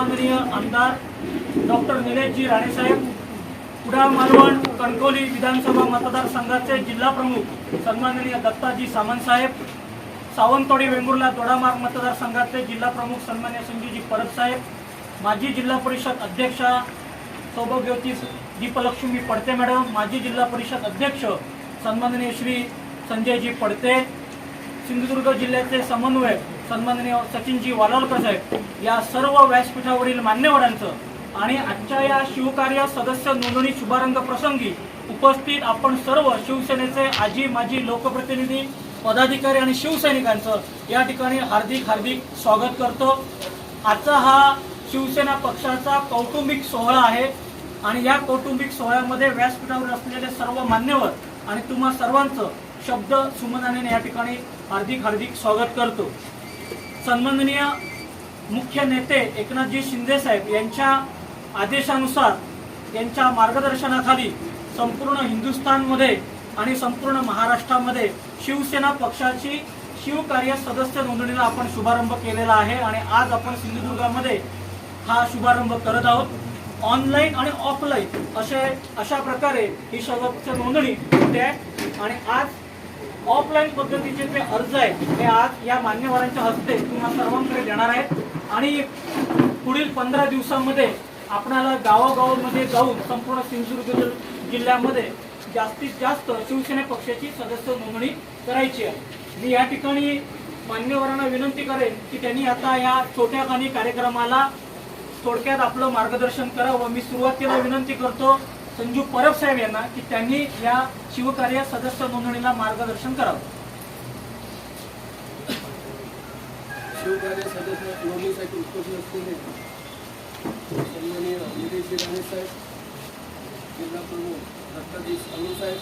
सन्माननीय आमदार डॉक्टर निलेशजी राणेसाहेब कुडाळ मालवण कणकोली विधानसभा मतदारसंघाचे जिल्हा प्रमुख सन्माननीय दत्ताजी सामंतसाहेब सावंतवाडी वेंगुर्ला दोडामार्ग मतदारसंघाचे जिल्हा प्रमुख सन्मान्य संजूजी परबसाहेब माजी जिल्हा परिषद अध्यक्षा सौभाग्यवती दीपलक्ष्मी पडते मॅडम माजी जिल्हा परिषद अध्यक्ष सन्माननीय श्री संजयजी पडते सिंधुदुर्ग जिल्ह्याचे समन्वयक सन्माननीय सचिनजी वालोलकर साहेब या सर्व व्यासपीठावरील मान्यवरांचं आणि आजच्या या शिवकार्य सदस्य नोंदणी शुभारंभ प्रसंगी उपस्थित आपण सर्व शिवसेनेचे आजी माजी लोकप्रतिनिधी पदाधिकारी आणि शिवसैनिकांचं या ठिकाणी हार्दिक हार्दिक स्वागत करतो. आजचा हा शिवसेना पक्षाचा कौटुंबिक सोहळा आहे आणि या कौटुंबिक सोहळ्यामध्ये व्यासपीठावर असलेले सर्व मान्यवर आणि तुम्हा सर्वांचं शब्द सुमनाने या ठिकाणी हार्दिक हार्दिक स्वागत करतो. सन्माननीय मुख्य नेते एकनाथजी शिंदे साहेब यांच्या आदेशानुसार यांच्या मार्गदर्शनाखाली संपूर्ण हिंदुस्थानमध्ये आणि संपूर्ण महाराष्ट्रामध्ये शिवसेना पक्षाची शिवकार्य सदस्य नोंदणीला आपण शुभारंभ केलेला आहे आणि आज आपण सिंधुदुर्गामध्ये हा शुभारंभ करत आहोत. ऑनलाईन आणि ऑफलाईन असे अशा प्रकारे ही सदस्य नोंदणी होते आहे आणि आज ऑफलाईन पद्धतीचे जे अर्ज आहेत हे आज या मान्यवरांच्या हस्ते तुम्हाला सर्वांकडे देणार आहेत. आणि पुढील पंधरा दिवसामध्ये आपणाला गावागावांमध्ये जाऊन संपूर्ण सिंधुदुर्ग जिल्ह्यामध्ये जास्तीत जास्त शिवसेना पक्षाची सदस्य नोंदणी करायची आहे. मी या ठिकाणी मान्यवरांना विनंती करेन की त्यांनी आता या छोट्या खानी कार्यक्रमाला थोडक्यात आपलं मार्गदर्शन करावं. मी सुरुवातीला विनंती करतो संजू परब साहेब यांना की त्यांनी या शिवकार्य सदस्य नोंदणीला मार्गदर्शन करावं. शिवकार्य सदस्य नोंदणीसाठी उपस्थित असलेले सन्माननीय निलेश राणे साहेब जिल्हा प्रमुख रत्नाधीश सालू साहेब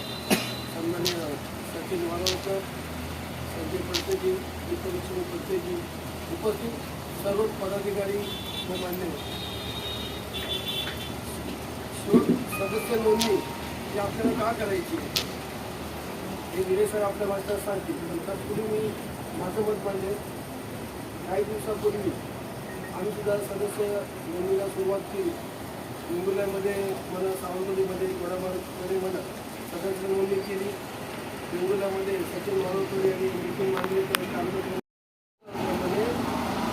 सन्माननीय सचिन वालावकर संजय पडतेजी दीपलक्ष्मी पडतेजी उपस्थित सर्व पदाधिकारी व मान्यवर. शिव सदस्य नोंदणी ही आपल्याला का करायची? हे गिरे सर आपल्या भाषणात सांगतील. नंतर पुढे मी माझं मत मांडले. काही दिवसापूर्वी आम्ही सुद्धा सदस्य नोंदणीला सुरुवात केली. मुंबईमध्ये मला सावंतवाडीमध्ये वडामार्गमध्ये मला सदस्य नोंदणी केली. वेंगुर्ल्यामध्ये सचिन मारोतोडे यांनी मिटिंग मांडली. तर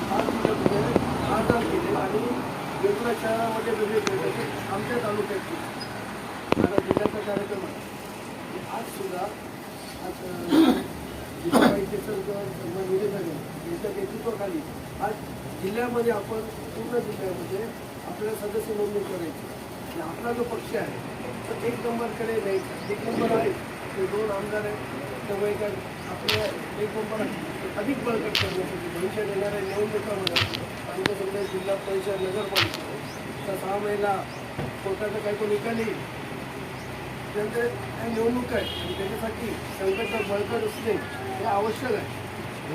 पाच जिल्ह्यामध्ये आठ केले आणि वेगवेगळ्या शहरामध्ये वेगवेगळे तसे आमच्या तालुक्यात केले. आता जिल्ह्याचा कार्यक्रम आहे आज सुद्धा आज अं, जिल्हाबाई केसरकर सन्मान विजय झाले यांच्या नेतृत्वाखाली आज जिल्ह्यामध्ये आपण पूर्ण जिल्ह्यामध्ये आपल्याला सदस्य नोंदणी करायची. आणि आपला जो पक्ष आहे तो एक नंबरकडे नाही एक नंबर आहे ते दोन आमदार आहेत त्यामुळे काय आपल्या एक नंबर ते अधिक बळकट करण्यासाठी भविष्यात येणाऱ्या निवडणुकामध्ये आमच्या सगळ्या जिल्हा परिषद नगरपालिका तर सहा महिला कोर्टाचा काही तो निकाल येईल. त्यानंतर निवडणूक आहे आणि त्याच्यासाठी संघटना बळकट असणे हे आवश्यक आहे.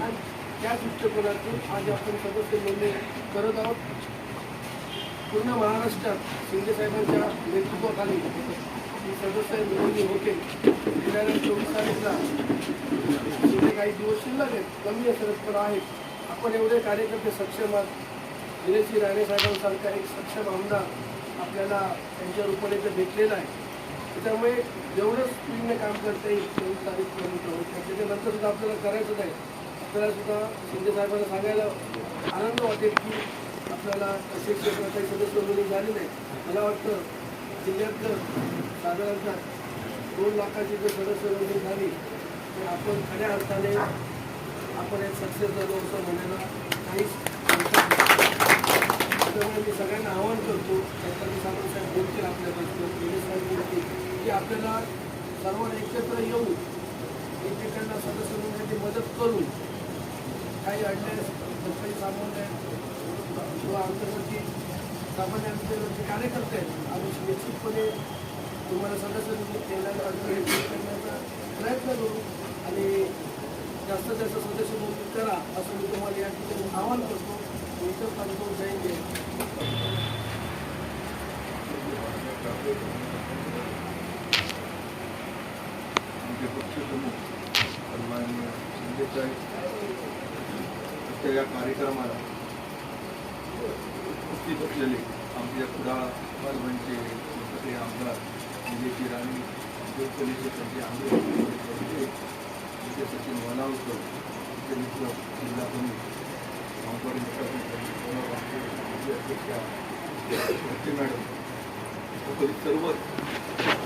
आणि त्या दृष्टिकोनातून आज आपण सदस्य नोंदणी करत आहोत. पूर्ण महाराष्ट्रात शिंदेसाहेबांच्या नेतृत्वाखाली ही सदस्य नोंदणी होते. गेल्या चोवीस तारीखला शिंदे काही दिवस शिल्लक आहेत कमी असत पण आहेत. आपण एवढे कार्यकर्ते सक्षम आहात. दिनेशजी राणे साहेबांसारखा एक सक्षम आमदार आपल्याला त्यांच्या रूपाने तर भेटलेला आहे. त्याच्यामुळे जेवढं स्पीडने काम करता येईल चोवीस तारीखपर्यंत त्याच्यानंतर सुद्धा आपल्याला करायचंच आहे. आपल्याला सुद्धा शिंदे साहेबांना सांगायला आनंद वाटेल की आपल्याला असे काही सदस्य वगैरे झाली नाही मला वाटतं जिल्ह्यातलं साधारणतः दोन लाखाची जर सदस्य वगैरे झाली तर आपण खऱ्या अर्थाने आपण एक सक्सेस झालो असं म्हणायला काहीच नाही. त्यामुळे मी सगळ्यांना आवाहन करतो छत्रपती सावंत साहेब बोलतील आपल्यापासून साहेब बोलतील की आपल्याला सर्वांना एकत्र येऊन एकमेकांना सदस्य नोंदण्याची मदत करून काही अडल्यास काही सामान्य किंवा आमच्यासाठी सामान्य आमच्यावरती कार्यकर्ते आहेत आम्ही निश्चितपणे तुम्हाला सदस्य नोंदणी अडचणी करण्याचा प्रयत्न करू आणि जास्त जास्त सदस्य नोंदणी करा असं मी तुम्हाला या ठिकाणी आवाहन करतो. इतर कन्फर्म जाईल आमचे पक्षप्रमुख सन्माननीय शिंदेसाहेब. आजच्या या कार्यक्रमाला उपस्थित असलेले आमच्या कुडाळ मालवणचे सगळे आमदार निलेची राणी देवकलेचे त्यांचे आमदार आमचे सचिन वनावकर आमचे मित्र जिल्हा प्रमुख गावकरी आमचे अध्यक्षा मॅडम उपस्थित सर्व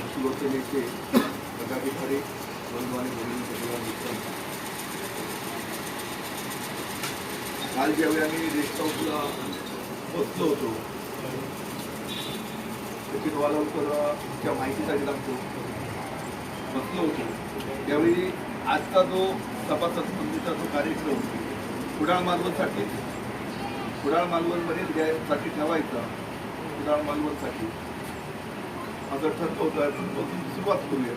शिवसेनेचे पदाधिकारी बंधू आणि काल ज्यावेळी आम्ही रेस्ट हाऊसला बसलो होतो सचिन वालावकरच्या माहितीसाठी लागतो बसलो होतो. त्यावेळी आजचा जो सभासद जो कार्यक्रम कुडाळ मालवणसाठी कुडाळ मालवणमध्ये द्यायसाठी ठेवायचा कुडाळ मालवणसाठी. असं ठरलं होतं सुरुवात करूया.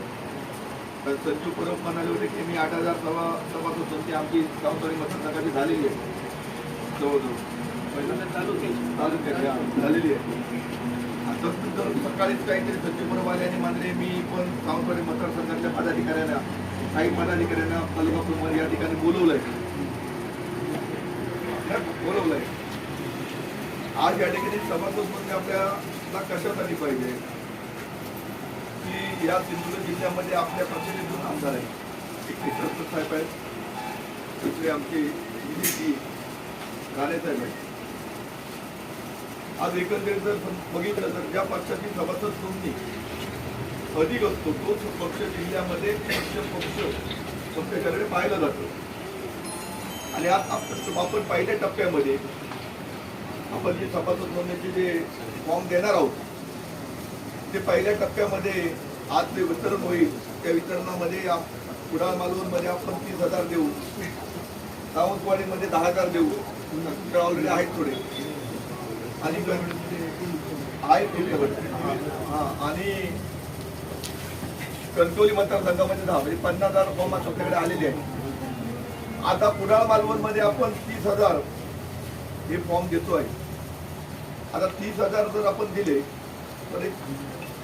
तर संजू परब म्हणाले होते की मी आठ हजार सभा सभासद होती आमची गावकरी मतदारसंघाची झालेली आहे. जवळजवळ. झालेली आहे. सकाळीच काहीतरी सचिव परब आले आणि मानले मी पण सावंतवाडी मतदारसंघातल्या पदाधिकाऱ्यांना काही पदाधिकाऱ्यांना पलगापूरमध्ये या ठिकाणी बोलवलंय. बोलवलंय. आज या ठिकाणी सभासद म्हणजे आपल्याला आली पाहिजे? की या सिंधुदुर्ग जिल्ह्यामध्ये आपल्या पक्षाचे दोन आमदार आहेत. एक साहेब आहेत दुसरे आमचे राणेसाहेब आहेत आज एकंदरीत जर बघितलं तर ज्या पक्षाची सभासद नोंदणी अधिक असतो तोच पक्ष जिल्ह्यामध्ये पक्ष पक्ष पक्षाच्याकडे पाहिला जातो. आणि आज आपण पहिल्या टप्प्यामध्ये आपण जे सभासद नोंदणीचे जे फॉर्म देणार आहोत ते पहिल्या टप्प्यामध्ये आज जे वितरण होईल. त्या वितरणामध्ये कुडाळ मालवणमध्ये आपण तीस हजार देऊ. सावंतवाडीमध्ये दहा हजार देऊ. ऑलरेडी आहेत थोडे. आणि आहेत आणि कणकवली मतदारसंघामध्ये दहा म्हणजे पन्नास हजार फॉर्म आपल्याकडे आलेले आहेत. आता कुडाळ मालवणमध्ये आपण तीस हजार हे फॉर्म देतोय आता तीस हजार जर आपण दिले तर एक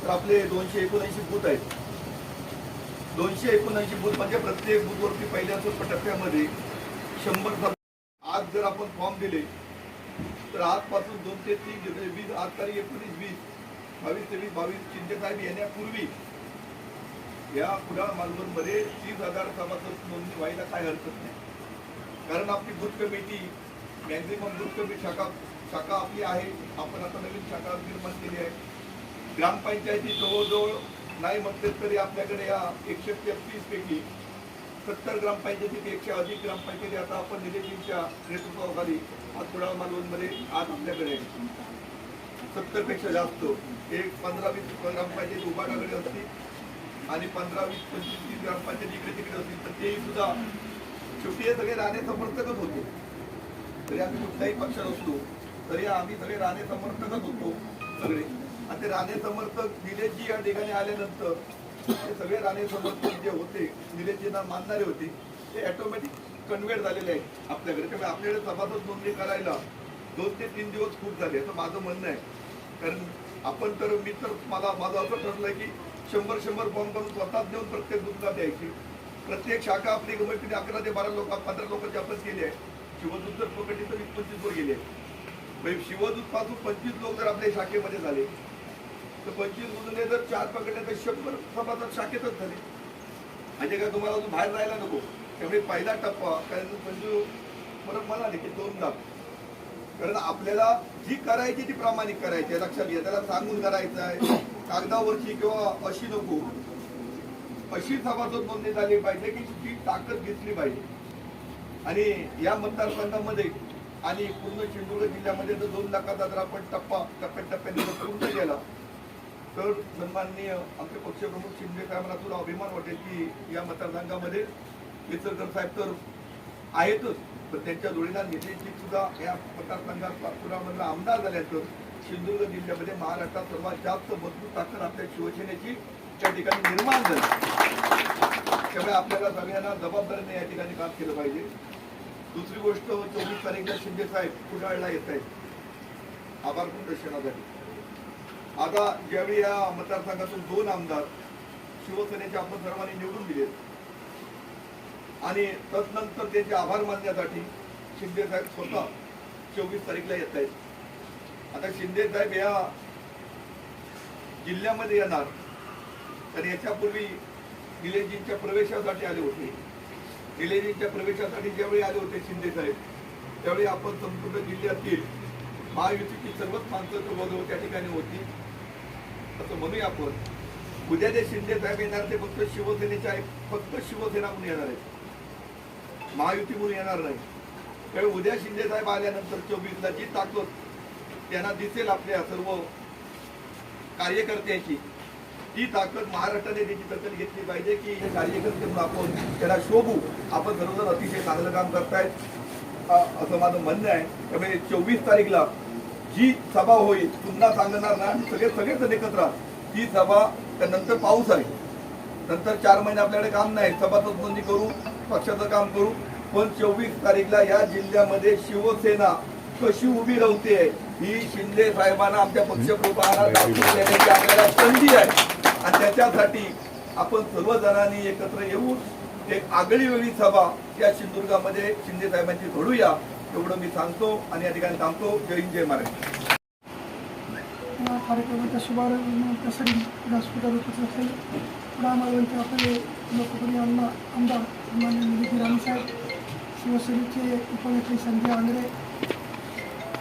तर आपले दोनशे एकोणऐंशी बूथ आहेत. दोनशे एकोणऐंशी बूथ म्हणजे प्रत्येक बूथवरती पहिल्या टप्प्यामध्ये शंभर आज जर आपण फॉर्म दिले तर आजपासून दोन ते तीन दिवस म्हणजे वीस आज तारीख एकोणीस वीस बावीस तेवीस बावीस शिंदे साहेब येण्यापूर्वी या कुडाळ मालवणमध्ये तीस हजार सभासद नोंदणी व्हायला काय हरकत नाही. कारण आपली booth committee maximum booth committee शाखा शाखा आपली आहे. आपण आता नवीन शाखा निर्माण केली आहे. ग्रामपंचायती जवळजवळ नाही म्हटले तरी आपल्याकडे या एकशे तेहतीस पैकी सत्तर ग्रामपंचायती एकशे अधिक ग्रामपंचायती आता आपण निलेजींच्या नेतृत्वाखाली. आज कुडाळ मालवणमध्ये आज आपल्याकडे सत्तरपेक्षा जास्त. एक पंधरा वीस ग्रामपंचायती उभाटाकडे असतील आणि पंधरा वीस पंचवीस तीस ग्रामपंचायती इकडे तिकडे असतील तर तेही सुद्धा शेवटी हे सगळे राणे समर्थकच होते. तरी आम्ही कुठल्याही पक्षात असलो तरी आम्ही सगळे राणे समर्थकच होतो सगळे. आणि ते राणे समर्थक निलेशजी या ठिकाणी आल्यानंतर सगळे राणे समर्थक जे होते निलेशजींना मानणारे होते ते ऑटोमॅटिक कन्व्हर्ट झालेले आहेत आपल्याकडे. त्यामुळे आपल्याकडे सभासद नोंदणी करायला दोन ते तीन दिवस खूप झाले असं माझं म्हणणं आहे. कारण आपण तर मी तर मला माझं असं ठरलंय की शंभर शंभर फॉर्म करून स्वतःच देऊन प्रत्येक दूधला द्यायची प्रत्येक शाखा आपली कमीत अकरा ते बारा लोक पंधरा लोकांची आपण केली आहे शिवदूत जर पकडली तर वीस पंचवीस वर गेले आहे म्हणजे शिवदूत पासून पंचवीस लोक जर आपल्या शाखेमध्ये झाले तर पंचवीस मधून जर चार पकडले तर शंभर सभासद शाखेतच झाले. म्हणजे काय तुम्हाला अजून बाहेर जायला नको. त्यामुळे पहिला टप्पा कारण पंचू परत मला की दोन दाब कारण आपल्याला जी करायची ती प्रामाणिक करायची लक्षात घ्या त्याला सांगून करायचं आहे. कागदावरची किंवा अशी नको. अशी सभासद नोंदणी झाली पाहिजे की ती ताकद घेतली पाहिजे. आणि या मतदारसंघामध्ये आणि पूर्ण सिंधुदुर्ग जिल्ह्यामध्ये जर दोन लाखाचा जर आपण टप्पा टप्प्याटप्प्याने पूर्ण केला तर सन्माननीय आमचे पक्षप्रमुख शिंदे साहेबांना तुला अभिमान वाटेल की या मतदारसंघामध्ये केसरकर साहेब तर आहेतच पण त्यांच्या जोडीला नितीनजी सुद्धा या मतदारसंघात नागपुरामधला आमदार झाल्याचं सिंधुदुर्ग जिल्ह्यामध्ये महाराष्ट्रात सर्वात जास्त मजबूत ताकद आपल्या शिवसेनेची त्या ठिकाणी निर्माण झाली. त्यामुळे आपल्याला सगळ्यांना जबाबदारीने या ठिकाणी काम केलं पाहिजे. दुसरी गोष्ट चोवीस तारीखला शिंदे साहेब कुडाळला येत आहेत. आभार प्रदर्शनासाठी. आता ज्यावेळी या मतदारसंघातून दोन आमदार शिवसेनेचे आपण सर्वांनी निवडून दिले आणि तत्नंतर त्यांचे आभार मानण्यासाठी शिंदे साहेब स्वतः चोवीस तारीखला येत आहेत. आता शिंदे साहेब या जिल्ह्यामध्ये येणार तर याच्यापूर्वी निलेशजींच्या प्रवेशासाठी आले होते. निलेशजींच्या प्रवेशासाठी ज्यावेळी आले होते शिंदे साहेब त्यावेळी आपण संपूर्ण जिल्ह्यातील महायुतीची सर्वच माणसं त्या ठिकाणी होती. असं म्हणूया आपण. उद्या जे शिंदे साहेब येणार ते फक्त शिवसेनेचे आहे फक्त शिवसेना म्हणून येणार आहे महायुती म्हणून येणार नाही. त्यावेळी उद्या शिंदे साहेब आल्यानंतर चोवीसला जी ताकद त्यांना दिसेल आपल्या सर्व कार्यकर्त्यांची. ती ताकद महाराष्ट्राने त्याची दखल घेतली पाहिजे की हे कार्यकर्ते म्हणून आपण त्याला शोभू. आपण सर्वजण अतिशय चांगलं काम करतायत. असं माझं म्हणणं आहे. त्यामुळे चोवीस तारीखला जी सभा होईल पुन्हा सांगणार ना सगळे सगळेच एकत्र राहा. ती सभा त्यानंतर पाऊस आहे. नंतर चार महिने आपल्याकडे काम नाही. सभासद नोंदणी करू पक्षाचं काम करू. पण चोवीस तारीखला या जिल्ह्यामध्ये शिवसेना कशी उभी राहते ही शिंदे साहेबांना आमच्या पक्षप्रमुखांना देण्याची आपल्याला संधी आहे. आणि त्याच्यासाठी आपण सर्वजणांनी एकत्र येऊन एक आगळी वेगळी सभा या सिंधुदुर्गामध्ये शिंदे साहेबांची घडूया. एवढं मी सांगतो आणि या ठिकाणी थांबतो. जय हिंद जय महाराज या कार्यक्रमाचा शुभारंभ प्रसंगी व्यासपीठावर उपस्थित असेल रामावंत आपले लोकप्रिय आमदार आमदार मान्य निधी रामसाहेब शिवसेनेचे उपनेते संजय आंग्रे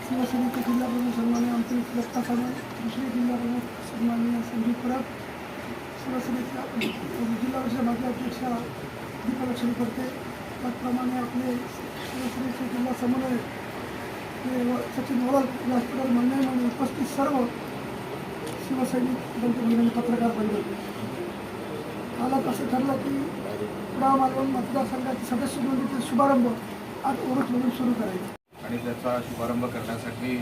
शिवसेनेचे जिल्हाप्रमुख सन्मान्य आमचे दत्ता सावंत दुसरे जिल्हाप्रमुख सन्मान्य संजीव परब शिवसेनेच्या जिल्हा परिषद माजी अध्यक्षा दीपलक्ष्मी करते त्याचप्रमाणे आपले शिवसेनेचे जिल्हा समन्वयक सचिन वडल व्यासपीठावर मंडळ म्हणून उपस्थित सर्व शिवसैनिक बंधू पत्रकार बनले कालच असं ठरलं की पुढा मालवण मतदारसंघाचे सदस्य नोंदणीचा शुभारंभ आज ओळख म्हणून सुरू करायचा आणि त्याचा शुभारंभ करण्यासाठी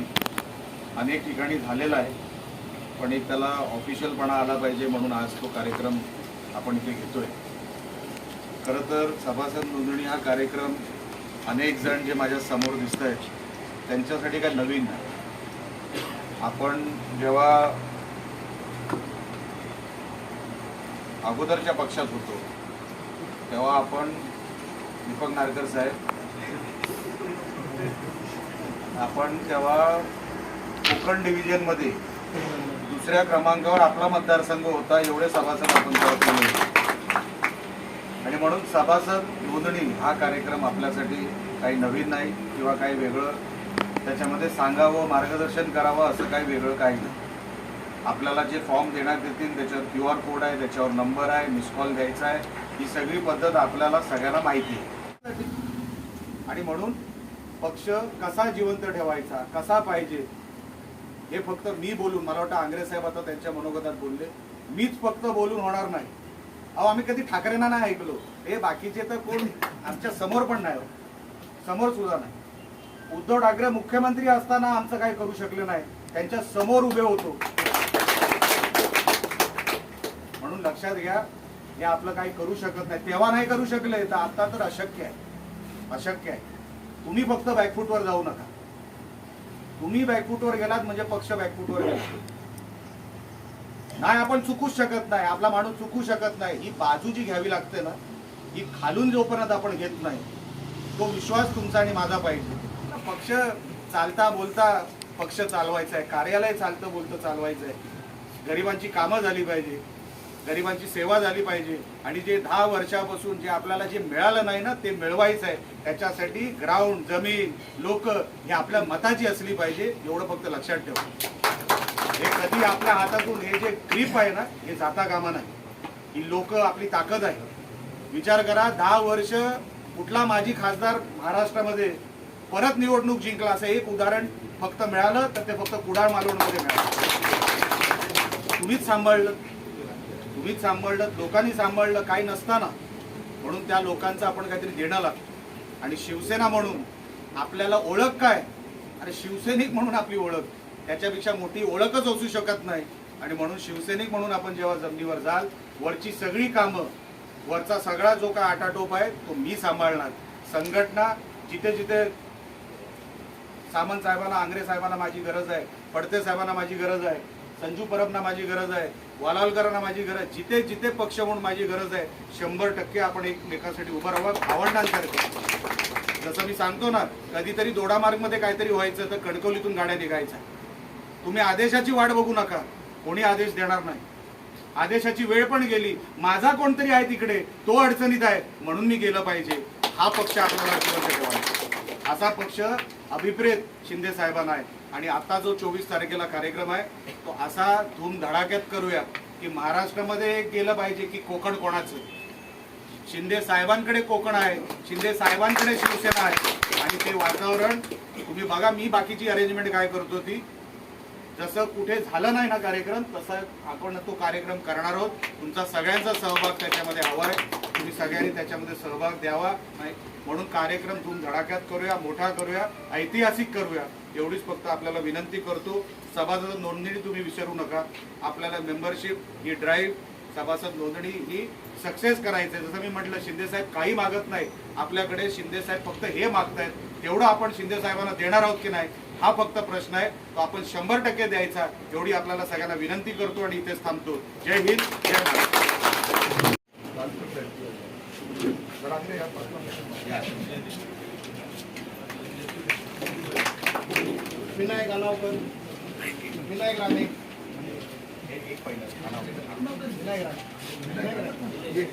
अनेक ठिकाणी झालेला आहे. पण एक त्याला ऑफिशियलपणा आला पाहिजे म्हणून आज तो कार्यक्रम आपण इथे घेतोय. खरं तर सभासद नोंदणी हा कार्यक्रम अनेक जण जे माझ्यासमोर दिसत आहेत त्यांच्यासाठी काय नवीन आपण जेव्हा अगोदरच्या पक्षात होतो तेव्हा आपण दीपक नारकर साहेब आपण तेव्हा कोकण डिव्हिजनमध्ये दुसऱ्या क्रमांकावर आपला मतदारसंघ होता एवढे सभासद आपण तेव्हा केले होते. आणि म्हणून सभासद नोंदणी हा कार्यक्रम आपल्यासाठी काही नवीन नाही किंवा काही वेगळं. त्याच्यामध्ये सांगावं मार्गदर्शन करावं असं काही वेगळं काही नाही. आपल्याला जे फॉर्म देण्यात येतील त्याच्यावर क्यू आर कोड आहे त्याच्यावर नंबर आहे मिस कॉल द्यायचा आहे. ही सगळी पद्धत आपल्याला सगळ्यांना माहिती आहे. आणि म्हणून पक्ष कसा जिवंत ठेवायचा कसा पाहिजे हे फक्त मी बोलून मला वाटतं आंग्रे साहेब आता त्यांच्या मनोगतात बोलले मीच फक्त बोलून होणार नाही. अहो आम्ही कधी ठाकरेंना नाही ऐकलो. हे बाकीचे तर कोण आमच्यासमोर पण नाही हो. समोर सुद्धा नाही. उद्धव ठाकरे मुख्यमंत्री असताना आमचं काही करू शकले नाही. त्यांच्यासमोर उभे होतो. म्हणून लक्षात घ्या हे आपलं काही करू शकत नाही. तेव्हा नाही करू शकले तर आता तर अशक्य आहे. अशक्य आहे. तुम्ही फक्त बॅकफूटवर जाऊ नका. तुम्ही बॅकफूटवर गेलात म्हणजे पक्ष बॅकफूटवर गेला. नाही आपण चुकूच शकत नाही. आपला माणूस चुकू शकत नाही. ही बाजू जी घ्यावी लागते ना ही खालून जोपर्यंत आपण घेत नाही तो विश्वास तुमचा आणि माझा पाहिजे. पक्ष चालता बोलता पक्ष चालवायचा आहे कार्यालय चालतं बोलतं चालवायचं आहे गरिबांची कामं झाली पाहिजे गरिबांची सेवा झाली पाहिजे. आणि जे दहा वर्षापासून जे आपल्याला जे मिळालं नाही ना ते मिळवायचं आहे त्याच्यासाठी ग्राउंड जमीन लोक हे आपल्या मताची असली पाहिजे एवढं फक्त लक्षात ठेवा. हे कधी आपल्या हातातून हे जे ग्रीप आहे ना हे जाता कामा नाही. ही लोक आपली ताकद आहे. विचार करा दहा वर्ष कुठला माजी खासदार महाराष्ट्रामध्ये परत निवडणूक जिंकला असं एक उदाहरण फक्त मिळालं तर ते फक्त कुडाळ मालवणमध्ये मिळालं. तुम्हीच सांभाळलं. तुम्हीच सांभाळलं लोकांनी सांभाळलं काही नसताना. म्हणून त्या लोकांचं आपण काहीतरी देणं लागतं. आणि शिवसेना म्हणून आपल्याला ओळख काय? अरे शिवसैनिक म्हणून आपली ओळख. त्याच्यापेक्षा मोठी ओळखच असू शकत नाही. आणि म्हणून शिवसैनिक म्हणून आपण जेव्हा जमिनीवर जाल वरची सगळी कामं वरचा सगळा जो काय आटाटोप आहे तो मी सांभाळणार. संघटना जिथे जिथे सामंत साहेबांना आंग्रे साहेबांना माझी गरज आहे फडते साहेबांना माझी गरज आहे संजू परबना माझी गरज आहे वालालकरांना माझी गरज जिथे जिथे पक्ष म्हणून माझी गरज आहे शंभर टक्के आपण एकमेकांसाठी उभं राहावं आवडणार जसं मी सांगतो ना कधीतरी दोडामार्गमध्ये काहीतरी व्हायचं तर कणकवलीतून गाड्या निघायच्या. तुम्ही आदेशाची वाट बघू नका. कोणी आदेश देणार नाही. आदेशाची वेळ पण गेली. माझा कोणतरी आहे तिकडे. तो अडचणीत आहे. म्हणून मी गेलं पाहिजे. हा पक्ष आपल्याला जिवंत ठेवायचा असा पक्ष अभिप्रेत शिंदे साहेबांना आहे. आणि आता जो चोवीस तारखेला कार्यक्रम आहे तो असा धूम धडाक्यात करूया की महाराष्ट्रामध्ये गेलं पाहिजे की कोकण कोणाचं? शिंदे साहेबांकडे कोकण आहे. शिंदे साहेबांकडे शिवसेना आहे. आणि ते वातावरण तुम्ही बघा मी बाकीची अरेंजमेंट काय करतो ती जसं कुठे झालं नाही ना कार्यक्रम तसं आपण तो कार्यक्रम करणार आहोत. तुमचा सगळ्यांचा सहभाग त्याच्यामध्ये हवा आहे. तुम्ही सगळ्यांनी त्याच्यामध्ये सहभाग द्यावा. नाही म्हणून कार्यक्रम धूम धडाक्यात करूया मोठा करूया ऐतिहासिक करूया. एवढीच फक्त आपल्याला विनंती करतो. सभासद नोंदणी तुम्ही विसरू नका. आपल्याला मेंबरशिप ही ड्राईव्ह सभासद नोंदणी ही सक्सेस करायचं आहे जसं मी म्हटलं शिंदेसाहेब काही मागत नाही. आपल्याकडे शिंदेसाहेब फक्त हे मागतायत. तेवढं आपण शिंदे साहेबांना देणार आहोत की नाही हा फक्त प्रश्न आहे. तो आपण शंभर टक्के द्यायचा. एवढी आपल्याला सगळ्यांना विनंती करतो आणि इथेच थांबतो. जय हिंद जय महाराष्ट्र विनायक अनावकर विनायक राणे. विनायक राणे. ये,